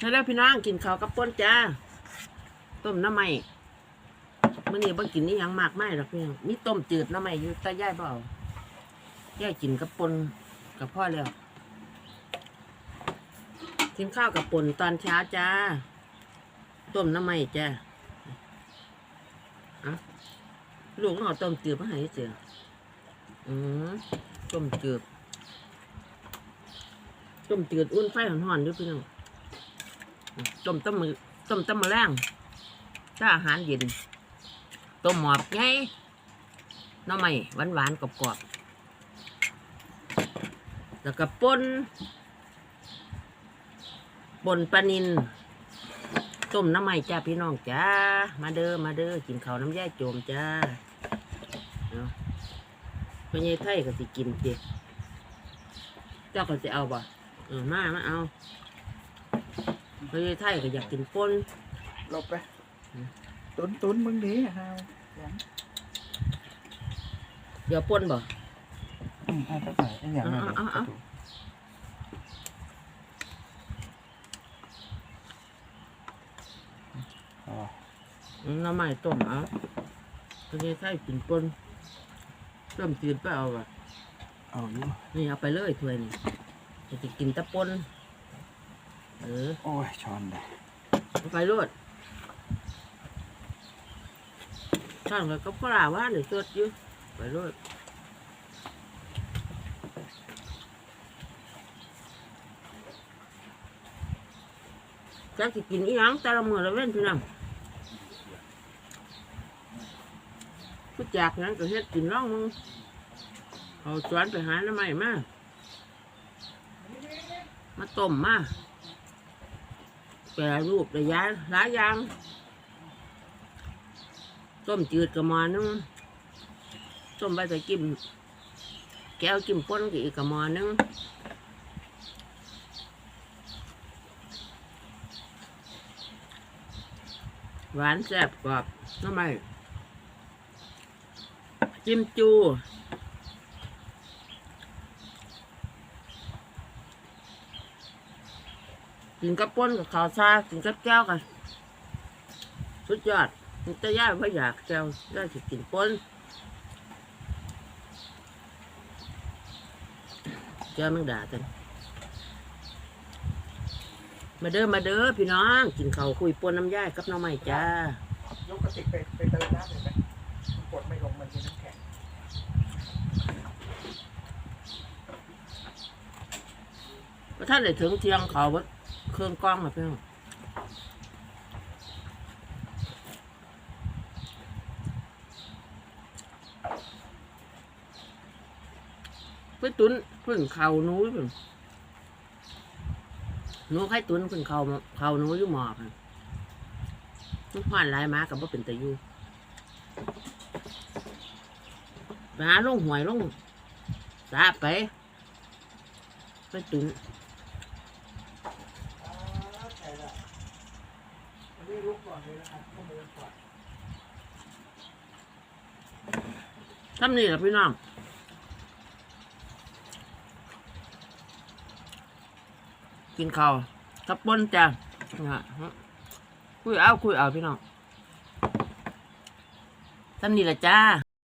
แล้วพี่น้องกินข้าวกับป่นจ้า ต้มน้ำไม้มื่อนี้บ่กินนี่ยังมากไม่หรอกพี่น้องมีต้มจืดน้ำไม้อยู่ต่ย่ายเบเอาย่ายกินกับป่นกับพ่อแล้วกินข้าวกับป่นตอนเช้าจ้า ต้มน้ำไม้จ้าอะลูกน้องเอาต้มจืดมาให้เสียอืมต้มจืดต้มจืดอุ่นไฟห่อนๆด้วยพี่น้อง ต้มต้มมือต้มต้มมะแรงถ้าอาหารเย็นต้มหมอบไงน้ำใหม่หวานหวานๆกรอบกรอบๆแล้วก็ป่นป่นปลานินต้มน้ำใหม่จ้าพี่น้องจ้ามาเด้อมาเด้อกินข้าวน้ำแย่โจมจ้าเนาะพญายไทยก็สิกินเจเจ้าก็สิเอาบ่เออมามาเอา พญายไทยก็อยากกินป่นหลบไป ตุนตุนมึงดีฮาวหยังเดี๋ยวป่นบ่ อืมเอาสักหน่อยไอ้อย่างนั้นเอาเอาเอาอ๋ออืมน้ำใหม่ต้มเอาพญายไทยกินป่นต้มจืดไปเอาบ่เอาอยู่นี่เอาไปเลยถ้วยนี่จะสิกินแตะป่น เออโอ้ยช้อนได้เอาไปรวดช่างกับปลาว่าหรือสดอยู่ไปรวดจักสิกินอีหยังแต่ละมื้อละเว้นพี่น้องผู้จากนั้นก็เฮ็ดกินร่องมึงเอาสวนไปหาหน้ำใหม่มามาต้มมา ปรรูประยะหลายอย่างต้มจืดกับหมอนึงต้มใบตะกิมแก้วกิมป้นกับอีกกับหมอนึงหวานแซ่บกรอบทำไมจิ้มจู กินกับป้นกับข้าวซากินกับแก้วกันสุดยอดมันจะย่าไม่อยากแก้วย่าจะกินป้นแก้วมึงด่ากันมาเด้อมาเด้อพี่น้องกินข้าวคุยป้นน้ำย่ายกับน้องใหม่จ้ายกกระติกไปไปเติมน้ำเลยไหมกดไม่ลงมันเป็นน้ำแข็งว่าท่านได้ถึงเที่ยงเขาว เครื่องกล้องมาพี่อน้องไปตุนพึ่งเขานู้พึ่งหนูใครตุนพึ่งเขาเขานู้อยู่หมอค่ะมันผ่านลายมากับว่าเป็นตะยูไปหาลงหวยลงสาไปไปตุน ใช่ละอันนี้ลุกก่อนเลยนะครับข้อมือก่อน ทำนี่แหละพี่น้องกินข้าวทับปนจ้ะนะฮะคุยเอาคุยเอาพี่น้องทำนี่แหละจ้า